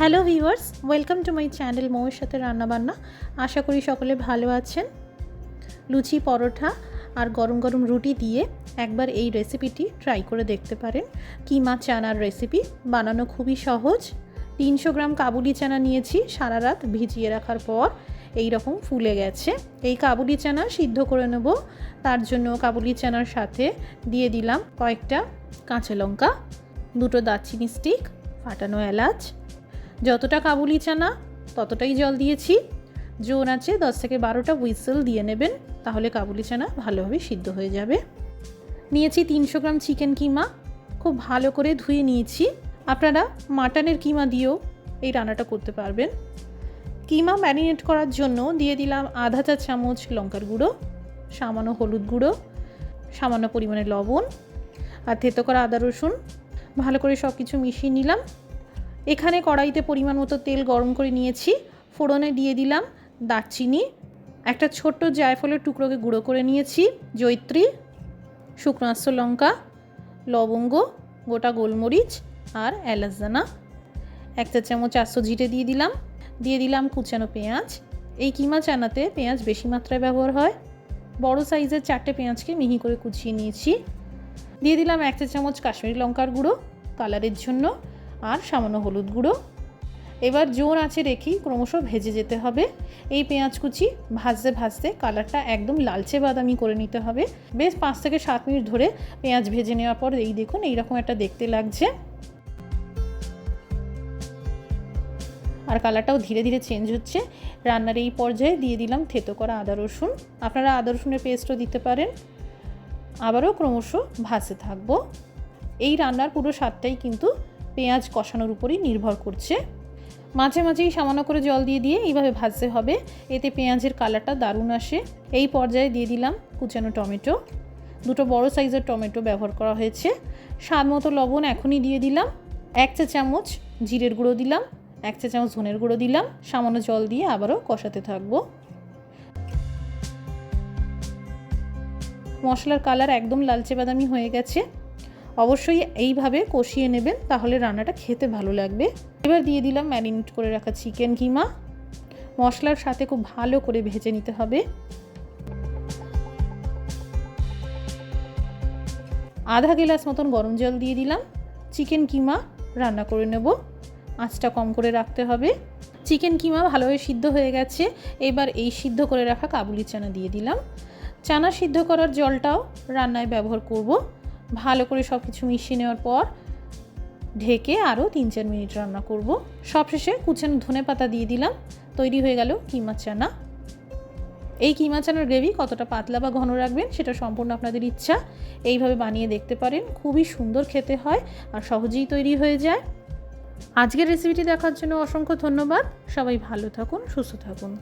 Hello viewers, welcome to my channel মৌয়ের সাথে রান্নাবান্না আশা করি সকলে ভালো আছেন। লুচি, পরোটা আর গরম গরম রুটি দিয়ে একবার এই রেসিপিটি ট্রাই করে দেখতে পারেন। কিমা চানার রেসিপি বানানো খুবই সহজ। তিনশো গ্রাম কাবুলি চানা নিয়েছি, সারা রাত ভিজিয়ে রাখার পর এই রকম ফুলে গেছে। এই কাবুলি চানা সিদ্ধ করে নেব। তার জন্য কাবুলি চানার সাথে দিয়ে দিলাম কয়েকটা কাঁচা লঙ্কা, দুটো দারচিনি স্টিক ফাটানো এলাচ যতটা কাবুলি চানা, ততটাই জল দিয়েছি। জোর আছে দশ থেকে বারোটা হুইসেল দিয়ে নেবেন, তাহলে কাবুলি চানা ভালোভাবে সিদ্ধ হয়ে যাবে। নিয়েছি তিনশো গ্রাম চিকেন কিমা, খুব ভালো করে ধুয়ে নিয়েছি। আপনারা মাটনের কিমা দিয়েও এই রান্নাটা করতে পারবেন। কিমা ম্যারিনেট করার জন্য দিয়ে দিলাম আধা চা চামচ লঙ্কার গুঁড়ো, সামান্য হলুদ গুঁড়ো, সামান্য পরিমাণে লবণ, আর থেতো করা আদা রসুন। ভালো করে সব কিছু মিশিয়ে নিলাম। এখানে কড়াইতে পরিমাণ মতো তেল গরম করে নিয়েছি। ফোড়নে দিয়ে দিলাম দারচিনি, একটা ছোট্ট জায়ফলের টুকরোকে গুঁড়ো করে নিয়েছি জৈত্রী শুকনো লঙ্কা, লবঙ্গ, গোটা গোলমরিচ আর এলাচদানা। এক চা চামচ আস্ত জিরে দিয়ে দিলাম দিয়ে দিলাম কুচানো পেঁয়াজ। এই কিমা চানাতে পেঁয়াজ বেশি মাত্রায় ব্যবহার হয়। বড় সাইজের চারটে পেঁয়াজকে মিহি করে কুচিয়ে নিয়েছি। দিয়ে দিলাম এক চা চামচ কাশ্মীরি লঙ্কার গুঁড়ো, কালারের জন্য। আর সামান্য হলুদ গুঁড়ো। এবার জোর আঁচে রেখেই ক্রমশ ভেজে যেতে হবে। এই পেঁয়াজ কুচি ভাজতে ভাজতে কালারটা একদম লালচে বাদামি করে নিতে হবে। বেশ পাঁচ থেকে সাত মিনিট ধরে পেঁয়াজ ভেজে নেওয়ার পর এই দেখুন, এইরকম একটা দেখতে লাগছে। আর কালারটাও ধীরে ধীরে চেঞ্জ হচ্ছে। রান্নার এই পর্যায়ে দিয়ে দিলাম থেতো করা আদা রসুন। আপনারা আদা রসুনের পেস্টও দিতে পারেন। আবারও ক্রমশ ভাজতে থাকব। এই রান্নার পুরো স্বাদটাই কিন্তু পেঁয়াজ কষানোর উপরই নির্ভর করছে। মাঝে মাঝেই সামান্য করে জল দিয়ে দিয়ে এইভাবে ভাজতে হবে, এতে পেঁয়াজের কালারটা দারুণ আসে। এই পর্যায়ে দিয়ে দিলাম কুচানো টমেটো। দুটো বড় সাইজের টমেটো ব্যবহার করা হয়েছে। স্বাদ মতো লবণ এখনই দিয়ে দিলাম। এক চা চামচ জিরের গুঁড়ো দিলাম, এক চা চামচ ধনের গুঁড়ো দিলাম, সামান্য জল দিয়ে আবারও কষাতে থাকব। মশলার কালার একদম লালচে বাদামি হয়ে গেছে। অবশ্যই এইভাবে কষিয়ে নেবেন, তাহলে রান্নাটা খেতে ভালো লাগবে। এবার দিয়ে দিলাম ম্যারিনেট করে রাখা চিকেন কিমা। মশলার সাথে খুব ভালো করে ভেজে নিতে হবে। আধা গ্লাস মতন গরম জল দিয়ে দিলাম। চিকেন কিমা রান্না করে নেব। আঁচটা কম করে রাখতে হবে। চিকেন কিমা ভালোভাবে সিদ্ধ হয়ে গেছে। এবার এই সিদ্ধ করে রাখা কাবুলি চানা দিয়ে দিলাম। চানা সিদ্ধ করার জলটাও রান্নায় ব্যবহার করব। ভালো করে সব কিছু মিশিয়ে নেওয়ার পর ঢেকে আরও তিন চার মিনিট রান্না করব। সবশেষে কুচানো ধনে পাতা দিয়ে দিলাম। তৈরি হয়ে গেল কিমা চানা। এই কিমা চানার গ্রেভি কতটা পাতলা বা ঘন রাখবেন সেটা সম্পূর্ণ আপনাদের ইচ্ছা। এইভাবে বানিয়ে দেখতে পারেন, খুবই সুন্দর খেতে হয় আর সহজেই তৈরি হয়ে যায়। আজকের রেসিপিটি দেখার জন্য অসংখ্য ধন্যবাদ। সবাই ভালো থাকুন, সুস্থ থাকুন।